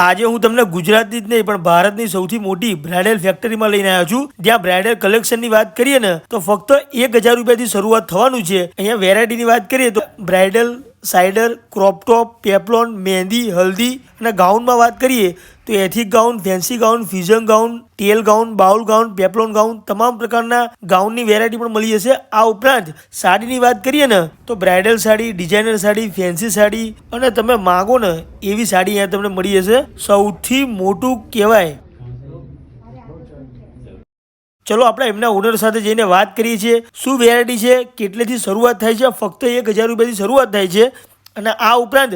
આજે હું તમને ગુજરાતની જ નહીં, પણ ભારતની સૌથી મોટી બ્રાઇડલ ફેક્ટરીમાં લઈને આવ્યો છું. જ્યાં બ્રાઇડલ કલેક્શનની વાત કરીએ ને, તો ફક્ત એક હજાર રૂપિયાથી શરૂઆત થવાનું છે. અહીંયા વેરાયટીની વાત કરીએ તો bridal cider crop top peplum mehndi haldi અને ગાઉનમાં વાત કરીએ તો ethnic gown fancy gown fusion gown tail gown ball gown peplum gown તમામ પ્રકારના ગાઉનની વેરાયટી પણ મળી જશે. આ ઉપરાંત સાડીની વાત કરીએ ને તો bridal sari designer sari fancy sari અને તમે માગો ને એવી સાડી અહીંયા તમને મળી જશે. સૌથી મોટું કહેવાય ચલો આપણે એમના ઓનર સાથે જઈને વાત કરીએ છીએ. શું વેરાયટી છે? કેટલેથી શરૂઆત થાય છે? ફક્ત એક હજાર રૂપિયાથી શરૂઆત થાય છે. અને આ ઉપરાંત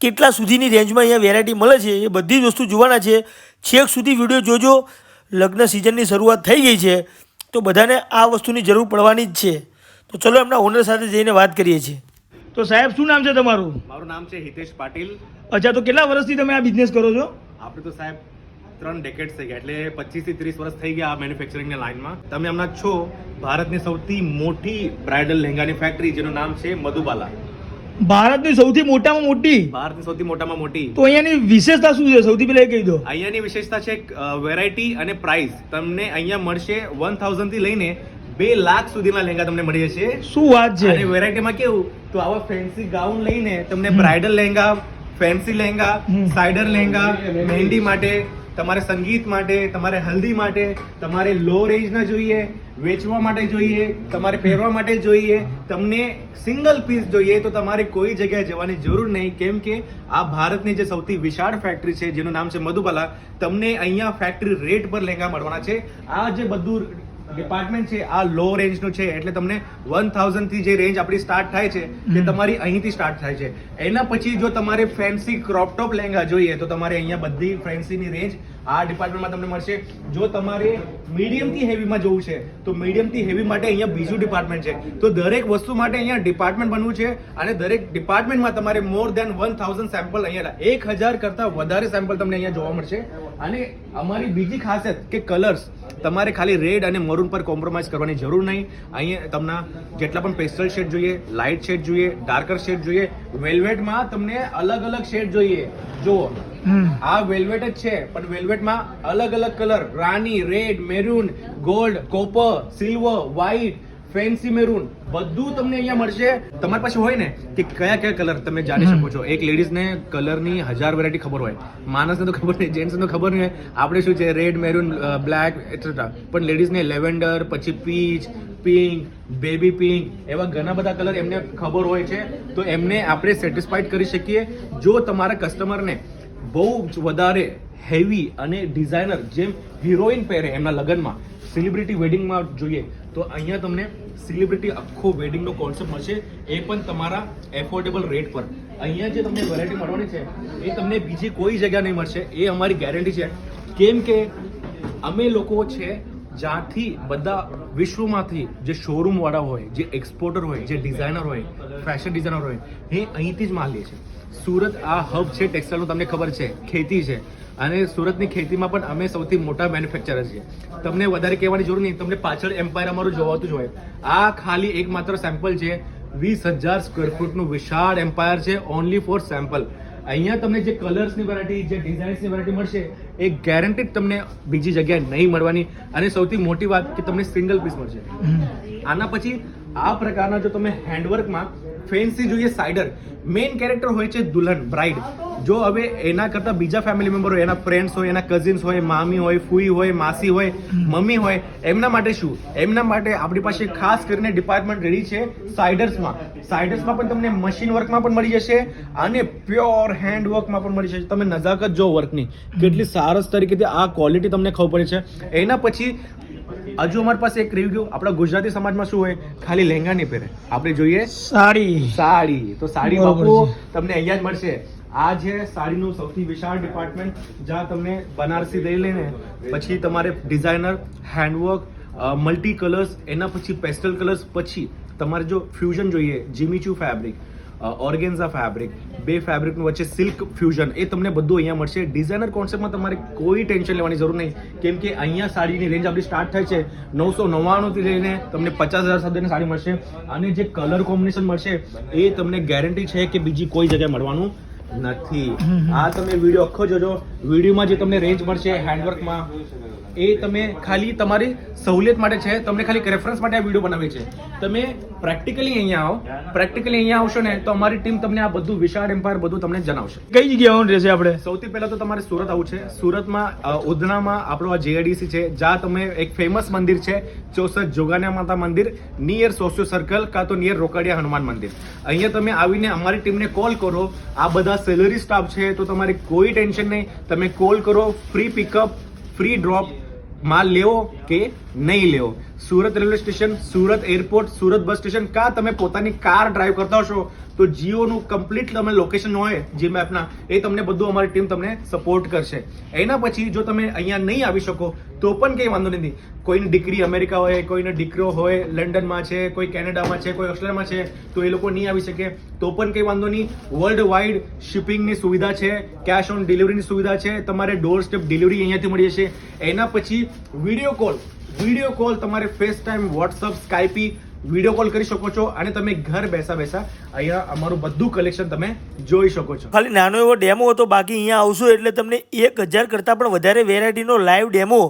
કેટલા સુધીની રેન્જમાં અહીંયા વેરાયટી મળે છે એ બધી જ વસ્તુ જોવાના છે. છેક સુધી વીડિયો જોજો. લગ્ન સિઝનની શરૂઆત થઈ ગઈ છે. તો બધાને આ વસ્તુની જરૂર પડવાની જ છે. તો ચલો એમના ઓનર સાથે જઈને વાત કરીએ છીએ. તો સાહેબ શું નામ છે તમારું? મારું નામ છે હિતેશ પાટીલ. અચ્છા તો કેટલા વર્ષથી તમે આ બિઝનેસ કરો છો? આપણે તો સાહેબ ત્રણ ડેકેડ થઈ ગયા એટલે પચીસથી ત્રીસ વર્ષ થઈ ગયા આ મેન્યુફેક્ચરિંગની લાઇનમાં તમે હમણાં છો ભારતની સૌથી મોટી બ્રાઇડલ લહેંગાની ફેક્ટરી જેનું નામ છે મધુબાલા. ભારતની સૌથી મોટામાં મોટી? ભારતની સૌથી મોટામાં મોટી. તો અહીંયાની વિશેષતા શું છે? સૌથી પહેલા એ કહી દો. અહીંયાની વિશેષતા છે વેરાયટી અને પ્રાઇસ તમને અહીંયા મળશે વન થાઉઝન્ડથી લઈને બે લાખ સુધીના લહેંગા તમને મળી જશે. શું વાત છે? અને વેરાયટીમાં કેવું? તો આવા ફેન્સી ગાઉન લઈને તમને બ્રાઇડલ લહેંગા ફેન્સી લહેંગા. સાઇડર લહેંગા મહેંદી માટે તમારે સંગીત માટે, તમારે હલ્દી માટે, તમારે લો રેન્જના જોઈએ, વેચવા માટે જોઈએ, તમારે પહેરવા માટે જોઈએ, તમને સિંગલ પીસ જોઈએ તો તમારે કોઈ જગ્યાએ જવાની જરૂર નહીં. કેમ કે આ ભારતની જે સૌથી વિશાળ ફેક્ટરી છે, જેનું નામ છે મધુબાલા, તમને અહીંયા ફેક્ટરી રેટ પર લહેંગા મળવાના છે. આ જે બધું ડિપાર્ટમેન્ટ છે આ લો રેન્જનું છે એટલે તમને વન થાઉઝન્ડથી જે રેન્જ આપણી સ્ટાર્ટ થાય છે તે તમારી અહીંથી સ્ટાર્ટ થાય છે. એના પછી જો તમારે ફેન્સી ક્રોપ ટોપ લહેંગા જોઈએ તો તમારે અહીંયા બધી ફેન્સીની રેન્જ આ ડિપાર્ટમેન્ટમાં તમને મળશે. જો તમારે મીડિયમથી હેવીમાં જવું છે તો મીડિયમથી હેવી માટે અહીંયા બીજું ડિપાર્ટમેન્ટ છે. તો દરેક વસ્તુ માટે અહીંયા ડિપાર્ટમેન્ટ બનવું છે અને દરેક ડિપાર્ટમેન્ટમાં તમારે more than one thousand sample અહીંયા એક હજાર કરતાં વધારે સેમ્પલ તમને અહીંયા જોવા મળશે. અને અમારી બીજી ખાસિયત કે કલર્સ તમારે ખાલી રેડ અને મરૂન પર કોમ્પ્રોમાઇઝ કરવાની જરૂર નહીં. અહીંયા તમને જેટલા પણ પેસ્ટલ શેડ જોઈએ લાઇટ શેડ જોઈએ ડાર્કર શેડ જોઈએ વેલ્વેટમાં તમને અલગ અલગ શેડ જોઈએ. જુઓ આ વેલ્વેટ જ છે પણ વેલ્વેટમાં અલગ અલગ કલર રાની red maroon gold copper silver white fancy maroon બધું તમને અહીંયા મળશે. તમારી પાસે હોય ને કે કયા કયા કલર તમે જાણી શકો છો? એક લેડીઝને કલરની હજાર વેરાયટી ખબર હોય. માણસને તો ખબર નહીં જેન્ટ્સને તો ખબર નહીં હોય. આપણે શું છે રેડ મેરૂન બ્લેક એટસેટ્રા પણ લેડીઝને લેવેન્ડર પછી પીચ પિંક બેબી પિંક એવા ઘણા બધા કલર એમને ખબર હોય છે. તો એમને આપણે સેટિસ્ફાઈડ કરી શકીએ. જો તમારા કસ્ટમરને બહુ જ વધારે હેવી અને ડિઝાઇનર જેમ હિરોઈન પહેરે એમના લગ્નમાં સેલિબ્રિટી વેડિંગમાં જોઈએ તો અહીંયા તમને સેલિબ્રિટી આખો વેડિંગનો કોન્સેપ્ટ મળશે, એ પણ તમારા એફોર્ડેબલ રેટ પર. અહીંયા જે તમને વેરાયટી મળવાની છે, એ તમને બીજી કોઈ જગ્યા નહીં મળશે, એ અમારી ગેરંટી છે. કેમ કે અમે લોકો છે જ્યાંથી બધા વિશ્વમાંથી જે શોરૂમ વાળા હોય, જે એક્સપોર્ટર હોય, જે ડિઝાઇનર હોય ફેશન ડિઝાઇનર હોય, એ અહીંથી જ માલ લે છે. સુરત આ હબ છે ટેક્સટાઇલનું તમને ખબર છે, ખેતી છે. અને સુરતની ખેતીમાં પણ અમે સૌથી મોટા મેન્યુફેક્ચરર છીએ. તમને વધારે કહેવાની જરૂર નહીં, તમને પાછળ એમ્પાયર અમારું જોવાતું જ હોય. આ ખાલી એકમાત્ર સેમ્પલ છે. વીસ હજાર સ્ક્વેર ફૂટનું વિશાળ એમ્પાયર છે ઓનલી ફોર સેમ્પલ અહીંયા તમને જે કલર્સની વેરાયટી જે ડિઝાઇન્સની વેરાયટી મળશે એ ગેરંટીડ તમને બીજી જગ્યાએ નહીં મળવાની. અને સૌથી મોટી વાત કે તમને સિંગલ પીસ મળશે. આના પછી આ પ્રકારના જો તમે હેન્ડવર્કમાં ફેન્સી જોઈએ સાઇડર મેઇન કેરેક્ટર હોય છે દુલ્હન બ્રાઇડ જો હવે એના કરતા બીજા ફેમિલી મેમ્બર હોય, એના ફ્રેન્ડ્સ હોય, એના કઝિન્સ હોય, મામી હોય, ફૂઈ હોય, માસી હોય, મમ્મી હોય, એમના માટે શું? એમના માટે આપણી પાસે ખાસ કરીને ડિપાર્ટમેન્ટ રેડી છે સાઇડર્સમાં સાઇડર્સમાં પણ તમને મશીન વર્કમાં પણ મળી જશે અને પ્યોર હેન્ડ વર્કમાં પણ મળી જશે. તમે નજાકત જો વર્કની કેટલી સરસ તરીકેથી આ ક્વોલિટી તમને ખબર પડે છે. એના પછી હજુ અમારી પાસે એક રિવ્યુ આપણા ગુજરાતી સમાજમાં શું હોય? ખાલી લહેંગા નહીં પહેરે. આપણે જોઈએ સાડી. સાડી. તો સાડી બાપુ તમને અહીંયા જ મળશે. આ છે સાડીનું સૌથી વિશાળ ડિપાર્ટમેન્ટ જ્યાં તમને બનારસી લઈ લઈને પછી તમારે ડિઝાઇનર હેન્ડવર્ક મલ્ટી કલર્સ એના પછી પેસ્ટલ કલર્સ પછી તમારે જો ફ્યુઝન જોઈએ જીમીચુ ફેબ્રિક ઓર્ગેન્ઝા ફેબ્રિક બે ફેબ્રિકનું વચ્ચે સિલ્ક ફ્યુઝન એ તમને બધું અહીંયા મળશે. ડિઝાઇનર કોન્સેપ્ટમાં તમારે કોઈ ટેન્શન લેવાની જરૂર નહીં. કેમ કે અહીંયા સાડીની રેન્જ આપણી સ્ટાર્ટ થાય છે નવસો નવ્વાણુંથી લઈને તમને પચાસ હજાર સુધીની સાડી મળશે. અને જે કલર કોમ્બિનેશન મળશે એ તમને ગેરંટી છે કે બીજી કોઈ જગ્યાએ મળવાનું નથી. આ તમે વીડિયો આખો જોજો. વિડીયોમાં જે તમને રેન્જ મળશે હેન્ડવર્કમાં એ તમે ખાલી તમારી સહુલિયત માટે છે તમને ખાલી રેફરન્સ માટે આ વીડિયો બનાવી છે. તમે પ્રેક્ટિકલી અહીંયા આવો પ્રેક્ટિકલી અહીંયા આવશો ને તો અમારી ટીમ તમને આ બધું વિશાળ એમ્પાયર બધું તમને જણાવશે. કઈ જગ્યાએ આવવાનું રહેશે આપણે? સૌથી પહેલા તો તમારે સુરત આવું છે. સુરતમાં ઉધનામાં આપણો આ જેઆઈડીસી છે જ્યાં તમે એક ફેમસ મંદિર છે ચોસઠ જોગાના માતા મંદિર નિયર સોશિયો સર્કલ કાં તો નિયર રોકડિયા હનુમાન મંદિર. અહીંયા તમે આવીને અમારી ટીમને કોલ કરો. આ બધા સેલરી સ્ટાફ છે તો તમારે કોઈ ટેન્શન નહીં. તમે કોલ કરો ફ્રી પિકઅપ ફ્રી ડ્રોપ માલ લેવો કે નહીં લેવો? Surat railway station, Surat airport, Surat bus station, કાં તમે પોતાની કાર ડ્રાઈવ કરતા હશો, તો જીઓનું કમ્પ્લીટ તમે લોકેશન હોય, જી મેપના એ તમને બધું અમારી ટીમ તમને સપોર્ટ કરશે. એના પછી જો તમે અહીંયા નહીં આવી શકો, તો પણ કંઈ વાંધો નથી. કોઈની દીકરી અમેરિકા હોય, કોઈનો દીકરો હોય, લંડનમાં છે, કોઈ કેનેડામાં છે, કોઈ ઓસ્ટ્રેલિયામાં છે, તો એ લોકો નહીં આવી શકે. તો પણ કંઈ વાંધો નહીં. વર્લ્ડ વાઇડ શિપિંગની સુવિધા છે કેશ ઓન ડિલિવરીની સુવિધા છે, તમારે ડોર સ્ટેપ ડિલિવરી અહીંયાથી મળી જશે. એના પછી વીડિયો કોલ વીડિયો કોલ તમારે FaceTime WhatsApp Skype video call કરી શકો છો અને તમે ઘર બેસા બેસા અહીંયા અમારું બધું કલેક્શન તમે જોઈ શકો છો. ખાલી નાનો એવો ડેમો હતો, બાકી અહીંયા આવશો એટલે તમને એક હજાર કરતાં પણ વધારે વેરાયટીનો લાઈવ ડેમો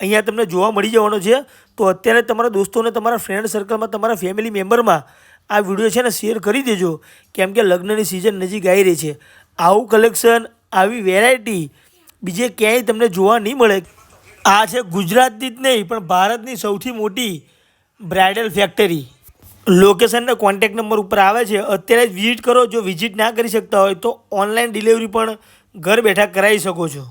અહીંયા તમને જોવા મળી જવાનો છે. તો અત્યારે તમારા દોસ્તોને, તમારા ફ્રેન્ડ સર્કલમાં તમારા ફેમિલી મેમ્બરમાં આ વીડિયો છે ને શેર કરી દેજો. કેમ કે લગ્નની સિઝન નજીક આવી રહી છે. આવું કલેક્શન આવી વેરાયટી બીજે ક્યાંય તમને જોવા નહીં મળે. આ છે ગુજરાતની જ નહીં, પણ ભારતની સૌથી મોટી બ્રાઇડલ ફેક્ટરી લોકેશનના કોન્ટેક નંબર ઉપર આવે છે. અત્યારે જ વિઝિટ કરો, જો વિઝિટ ના કરી શકતા હોય તો ઓનલાઈન ડિલિવરી પણ ઘર બેઠા કરાવી શકો છો.